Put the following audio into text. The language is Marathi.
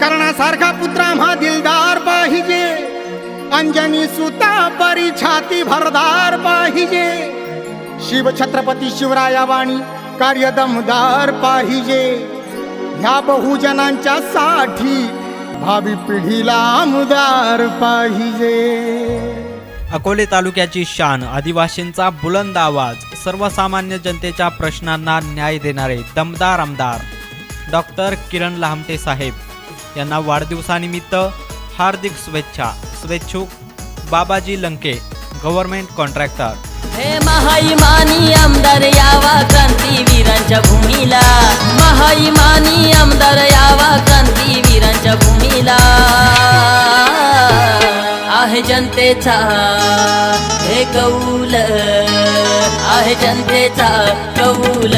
कर्णासारखा पुत्र आम्हा दिलदार पाहिजे. अंजनी सुता परी छाती भरदार पाहिजे. शिव छत्रपती शिवराया वाणी कार्य दमदार पाहिजे. ह्या बहुजनांच्या साठी भावी पिढीला आमदार पाहिजे. अकोले तालुक्याची शान आदिवासींचा बुलंद आवाज सर्वसामान्य जनतेच्या प्रश्नांना न्याय देणारे दमदार आमदार डॉक्टर किरण लहामटे साहेब. यांना वाढदिवसानिमित्त हार्दिक शुभेच्छा. स्वेच्छुक बाबाजी लंके गव्हर्नमेंट कॉन्ट्रॅक्टर हे महाईमानी आमदार यावा क्रांतीवीरांच्या भूमीला. महाईमानी आमदार यावा क्रांतीवीरांच्या भूमीला. आहे जनतेचा हे कौल आहे जनतेचा कौल.